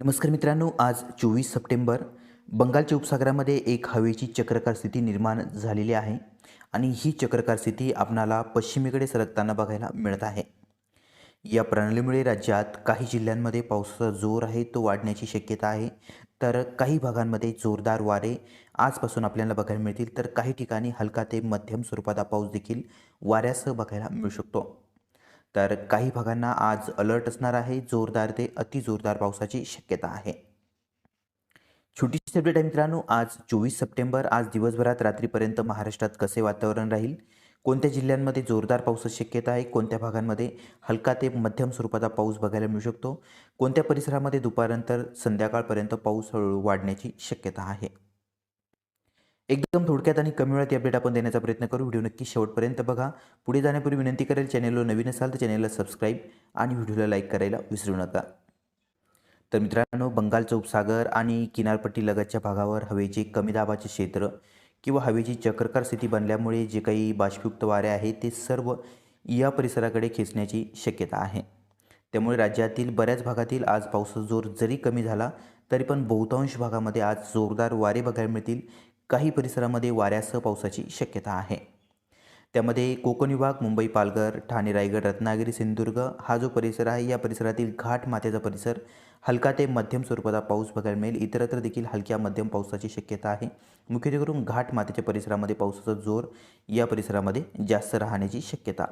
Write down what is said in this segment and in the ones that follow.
नमस्कार मित्रांनो आज चोवीस सप्टेंबर बंगालच्या उपसागरामध्ये एक हवेची चक्रकार स्थिती निर्माण झालेली आहे आणि ही चक्रकार स्थिती आपणाला पश्चिमेकडे सरकताना बघायला मिळत आहे. या प्रणालीमुळे राज्यात काही जिल्ह्यांमध्ये पावसाचा जोर आहे तो वाढण्याची शक्यता आहे. तर काही भागांमध्ये जोरदार वारे आजपासून आपल्याला बघायला मिळतील. तर काही ठिकाणी हलका ते मध्यम स्वरूपाचा पाऊस देखील वाऱ्यासह बघायला मिळू शकतो. तर काही भागांना आज अलर्ट असणार आहे. जोरदार ते अतिजोरदार पावसाची शक्यता आहे. छोटीशी अपडेट आहे मित्रांनो. आज चोवीस सप्टेंबर आज दिवसभरात रात्रीपर्यंत महाराष्ट्रात कसे वातावरण राहील? कोणत्या जिल्ह्यांमध्ये जोरदार पावसाची शक्यता आहे? कोणत्या भागांमध्ये हलका ते मध्यम स्वरूपाचा पाऊस बघायला मिळू शकतो? कोणत्या परिसरामध्ये दुपारनंतर संध्याकाळपर्यंत पाऊस हळूहळू वाढण्याची शक्यता आहे? एकदम थोडक्यात आणि कमी वेळात अपडेट आपण देण्याचा प्रयत्न करू. व्हिडिओ नक्की शेवटपर्यंत बघा. पुढे जाण्यापूर्वी विनंती करेल चॅनेलवर नवीन असाल तर चॅनेलला सबस्क्राईब आणि व्हिडिओला लाईक करायला विसरू नका. तर मित्रांनो बंगालचा उपसागर आणि किनारपट्टी लगतच्या भागावर हवेचे कमी दाबाचे क्षेत्र किंवा हवेची चक्रकार स्थिती बनल्यामुळे जे काही बाष्पयुक्त वारे आहेत ते सर्व या परिसराकडे खेचण्याची शक्यता आहे. त्यामुळे राज्यातील बऱ्याच भागातील आज पावसाचा जोर जरी कमी झाला तरी पण बहुतांश भागामध्ये आज जोरदार वारे बघायला मिळतील. काही परिसरामध्ये वाऱ्यासह पावसाची शक्यता आहे. त्यामध्ये कोकण विभाग मुंबई पालघर ठाणे रायगड रत्नागिरी सिंधुदुर्ग हा जो परिसर आहे या परिसरातील घाट मातेचा परिसर हलका ते मध्यम स्वरूपाचा पाऊस बघायला मिळेल. इतरत्र देखील हलक्या मध्यम पावसाची शक्यता आहे. मुख्यत्वे करून घाट मातेच्या परिसरामध्ये पावसाचा जोर या परिसरामध्ये जास्त राहण्याची शक्यता.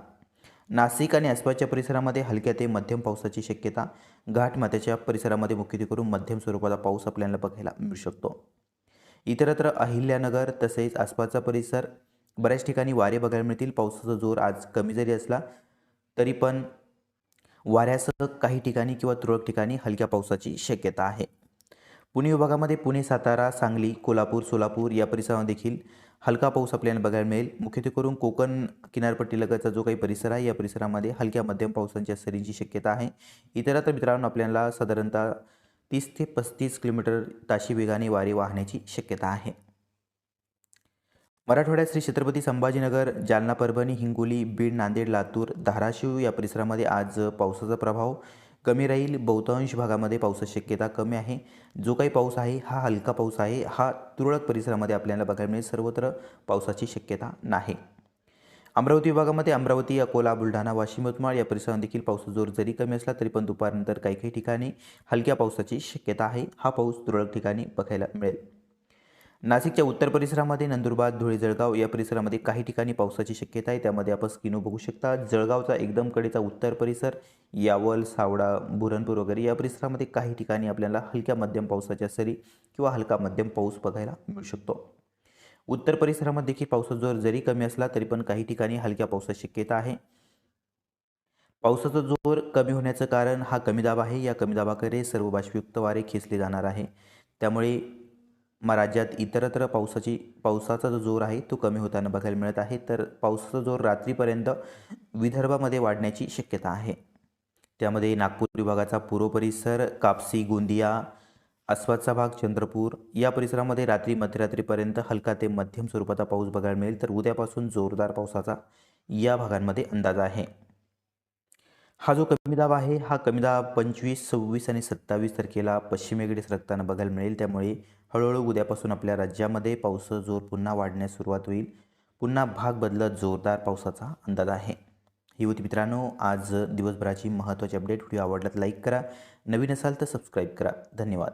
नाशिक आणि आसपासच्या परिसरामध्ये हलक्या ते मध्यम पावसाची शक्यता. घाट मातेच्या परिसरामध्ये मुख्यत्वे करून मध्यम स्वरूपाचा पाऊस आपल्याला बघायला मिळू शकतो. इतरत्र अहिल्यानगर तसेच आसपासचा परिसर बऱ्याच ठिकाणी वारे बघायला मिळतील. पावसाचा जोर आज कमी जरी असला तरी पण वाऱ्यासह काही ठिकाणी किंवा तुरळक ठिकाणी हलक्या पावसाची शक्यता आहे. पुणे विभागामध्ये पुणे सातारा सांगली कोल्हापूर सोलापूर या परिसरामध्ये देखील हलका पाऊस आपल्याला बघायला मिळेल. मुख्यत्वे करून कोकण किनारपट्टीलगतचा जो काही परिसर आहे या परिसरामध्ये हलक्या मध्यम पावसांच्या सरींची शक्यता आहे. इतरत्र मित्रांनो आपल्याला साधारणतः तीस ते पस्तीस किलोमीटर ताशी वेगाने वारे वाहण्याची शक्यता आहे. मराठवाड्यात श्री छत्रपती संभाजीनगर जालना परभणी हिंगोली बीड नांदेड लातूर धाराशिव या परिसरामध्ये आज पावसाचा प्रभाव कमी राहील. बहुतांश भागामध्ये पावसाची शक्यता कमी आहे. जो काही पाऊस आहे हा हलका पाऊस आहे. हा तुरळक परिसरामध्ये आपल्याला बघायला मिळेल. सर्वत्र पावसाची शक्यता नाही. अमरावती विभागामध्ये अमरावती अकोला बुलढाणा वाशिम यवतमाळ या परिसरात देखील पावसाचा जोर जरी कमी असला तरी पण दुपारनंतर काही काही ठिकाणी हलक्या पावसाची शक्यता आहे. हा पाऊस तुरळक ठिकाणी बघायला मिळेल. नाशिकच्या उत्तर परिसरामध्ये नंदुरबार धुळे जळगाव या परिसरामध्ये काही ठिकाणी पावसाची शक्यता आहे. त्यामध्ये आपण स्किनो बघू शकता. जळगावचा एकदम कडेचा उत्तर परिसर यावल सावडा बुरणपूर वगैरे या परिसरामध्ये काही ठिकाणी आपल्याला हलक्या मध्यम पावसाच्या सरी किंवा हलका मध्यम पाऊस बघायला मिळू शकतो. उत्तर परिसरामध्ये देखील पावसाचा जोर जरी कमी असला तरी पण काही ठिकाणी हलक्या पावसाची शक्यता आहे. पावसाचा जोर कमी होण्याचं कारण हा कमी दाब आहे. या कमी दाबाकडे सर्व बाष्पयुक्त वारे खेचले जाणार आहे. त्यामुळे मग राज्यात इतरत्र पावसाची पावसाचा जो जोर आहे तो कमी होताना बघायला मिळत आहे. तर पावसाचा जोर रात्रीपर्यंत विदर्भामध्ये वाढण्याची शक्यता आहे. त्यामध्ये नागपूर विभागाचा पूर्व परिसर कापसी गोंदिया आसपासचा भाग चंद्रपूर. या परिसरामध्ये रात्री मध्यरात्रीपर्यंत हलका ते मध्यम स्वरूपाचा पाऊस बघायला मिळेल तर उद्यापासून जोरदार पावसाचा या भागांमध्ये अंदाज आहे. हा जो कमी दाब आहे हा कमी दाब पंचवीस सव्वीस आणि सत्तावीस तारखेला पश्चिमेकडे सरकताना बघायला मिळेल. त्यामुळे हळूहळू उद्यापासून आपल्या राज्यामध्ये पावसाचा जोर पुन्हा वाढण्यास सुरुवात होईल. पुन्हा भाग बदलत जोरदार पावसाचा अंदाज आहे. ही होती मित्रांनो आज दिवसभराची महत्त्वाची अपडेट. व्हिडिओ आवडला तर लाईक करा. नवीन असाल तर सबस्क्राईब करा. धन्यवाद.